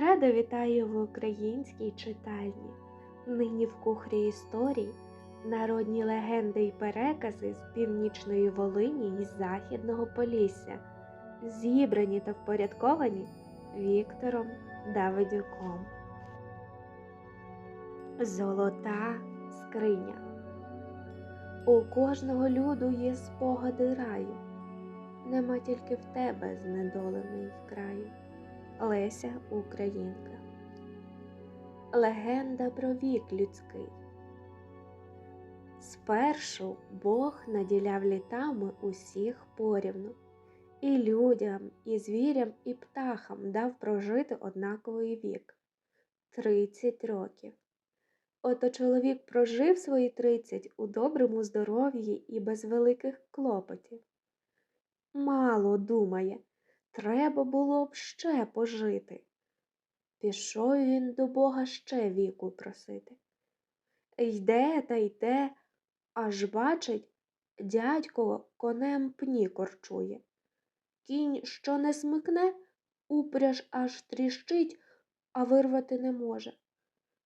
Рада вітаю в українській читальні. Нині в кухрі історій народні легенди й перекази з північної Волині і Західного Полісся, зібрані та впорядковані Віктором Давидюком. Золота скриня. У кожного люду є спогади раю, нема тільки в тебе знедоленої краю. Леся Українка. Легенда про вік людський. Спершу Бог наділяв літами усіх порівну, і людям, і звірям, і птахам дав прожити однаковий вік тридцять років. Ото чоловік прожив свої тридцять у доброму здоров'ї і без великих клопотів. Мало думає, треба було б ще пожити. Пішов він до Бога ще віку просити. Йде та йде, аж бачить, дядько конем пні корчує. Кінь, що не смикне, упряж аж тріщить, а вирвати не може.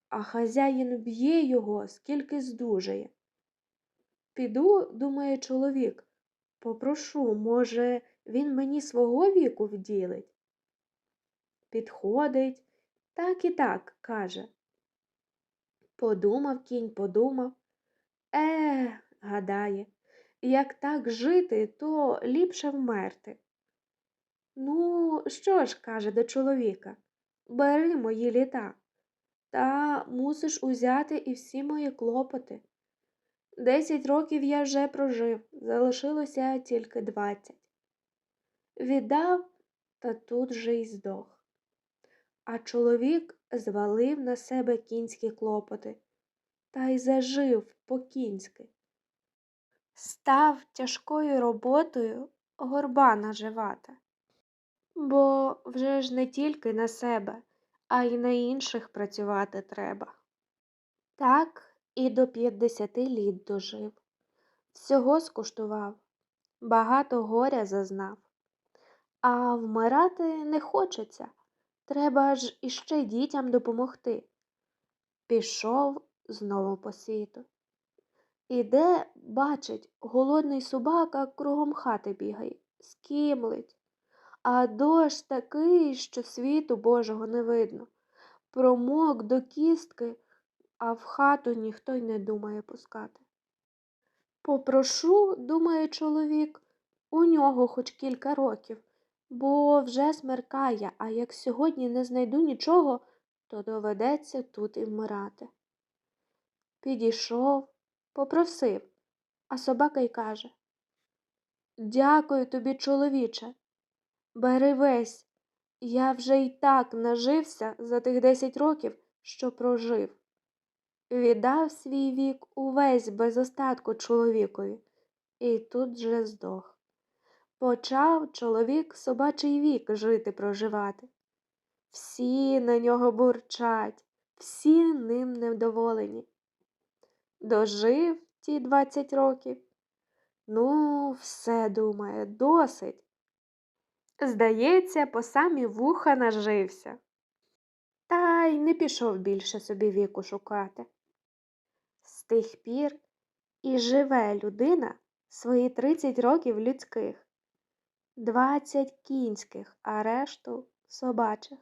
А хазяїн б'є його, скільки здужає. Піду, думає чоловік, попрошу, може, він мені свого віку вділить. Підходить, так і так, каже. Подумав кінь, подумав. Е, гадає, як так жити, то ліпше вмерти. Ну, що ж, каже до чоловіка, бери мої літа, та мусиш узяти і всі мої клопоти. Десять років я вже прожив, залишилося тільки двадцять. Віддав, та тут же й здох. А чоловік звалив на себе кінські клопоти та й зажив по-кінськи. Став тяжкою роботою горба наживати, бо вже ж не тільки на себе, а й на інших працювати треба. Так і до п'ятдесяти літ дожив, всього скуштував, багато горя зазнав. А вмирати не хочеться. Треба ж іще дітям допомогти. Пішов знову по світу. Іде, бачить, голодний собака кругом хати бігає, скімлить. А дощ такий, що світу Божого не видно. Промок до кістки, а в хату ніхто й не думає пускати. Попрошу, думає чоловік, у нього хоч кілька років бо вже смеркає, а як сьогодні не знайду нічого, то доведеться тут і вмирати. Підійшов, попросив, а собака й каже Дякую тобі, чоловіче. Бери весь, я вже й так нажився за тих десять років, що прожив. Віддав свій вік увесь без остатку чоловікові, і тут же здох. Почав чоловік собачий вік жити проживати. Всі на нього бурчать, всі ним невдоволені. Дожив ті двадцять років. Ну, все думає, досить. Здається, по самі вуха нажився. Та й не пішов більше собі віку шукати. З тих пір і живе людина свої тридцять років людських двадцять кінських, а решту собачих.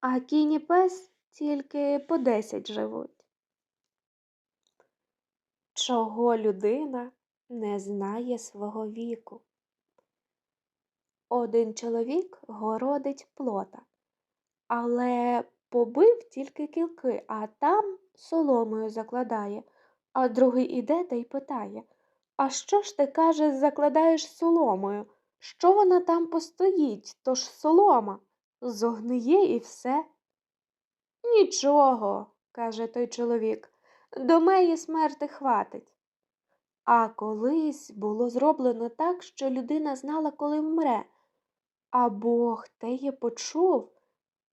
А кінь і пес тільки по десять живуть. Чого людина не знає свого віку? Один чоловік городить плота, але побив тільки кілки, а там соломою закладає, а другий іде та й питає А що ж ти, каже, закладаєш соломою? Що вона там постоїть, то ж солома, зогниє і все. Нічого, каже той чоловік, до меї смерти хватить. А колись було зроблено так, що людина знала, коли вмре, а Бог теє почув.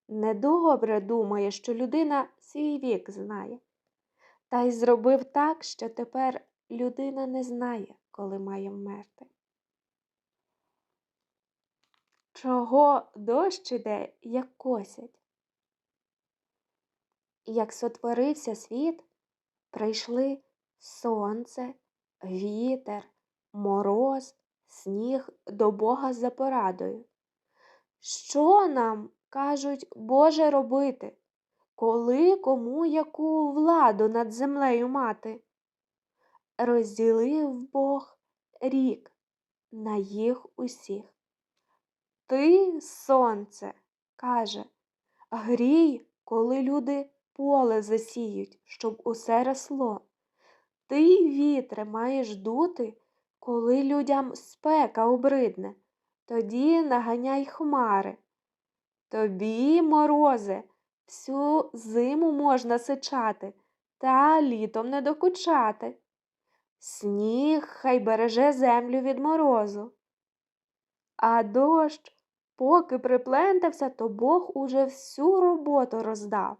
Недобре думає, що людина свій вік знає, та й зробив так, що тепер людина не знає, коли має вмерти. Чого дощ іде, як косять? як сотворився світ, прийшли сонце, вітер, мороз, сніг до Бога за порадою. Що нам, кажуть, Боже робити, коли кому яку владу над землею мати? Розділив Бог рік на їх усіх. Ти, сонце, каже, грій, коли люди поле засіють, щоб усе росло. Ти, вітре, маєш дути, коли людям спека обридне, тоді наганяй хмари. Тобі, морозе, всю зиму можна сичати, та літом не докучати. Сніг хай береже землю від морозу. А дощ, поки приплентався, то Бог уже всю роботу роздав.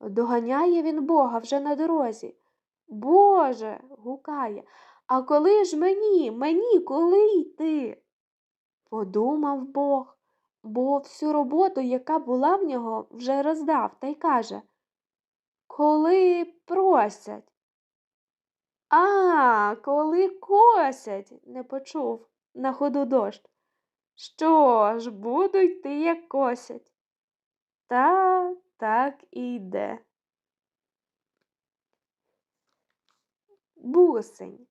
Доганяє він Бога вже на дорозі. Боже, гукає, а коли ж мені, мені коли йти? Подумав Бог, бо всю роботу, яка була в нього, вже роздав, та й каже Коли просять. А, коли косять, не почув на ходу дощ. Що ж, буду йти, як косять. Та так і йде. Бусень.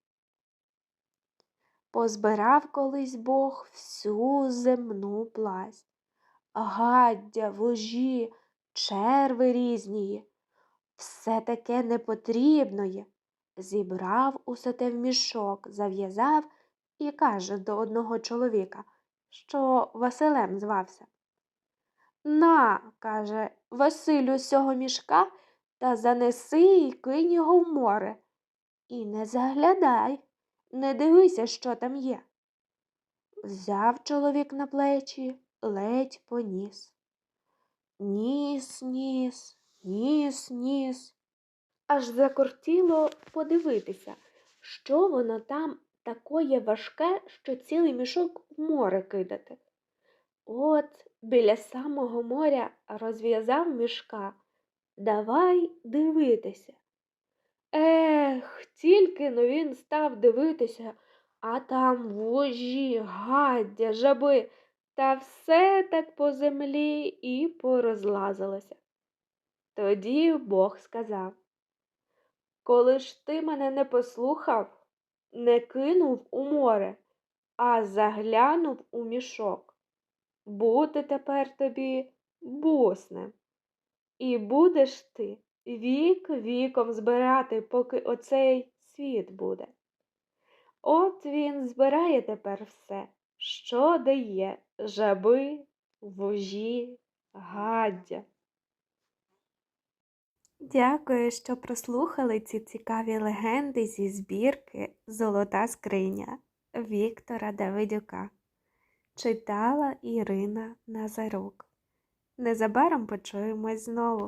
Позбирав колись Бог всю земну пласть, гаддя, вожі, черви різні, все таке непотрібноє. Зібрав усе те в мішок, зав'язав і каже до одного чоловіка, що Василем звався. На, каже, Василю з цього мішка та занеси і кинь його в море. І не заглядай, не дивися, що там є. Взяв чоловік на плечі, ледь поніс. Ніс, ніс, ніс, ніс. Аж закортіло подивитися, що воно там такое важке, що цілий мішок в море кидати. От біля самого моря розв'язав мішка. Давай дивитися. Ех, тільки но він став дивитися, а там вожі, гаддя, жаби, та все так по землі і порозлазилося. Тоді Бог сказав Коли ж ти мене не послухав, не кинув у море, а заглянув у мішок. Бути тепер тобі буснем. І будеш ти вік віком збирати, поки оцей світ буде. От він збирає тепер все, що дає жаби, вожі, гаддя. Дякую, що прослухали ці цікаві легенди зі збірки Золота скриня Віктора Давидюка. Читала Ірина Назарук. Незабаром почуємось знову.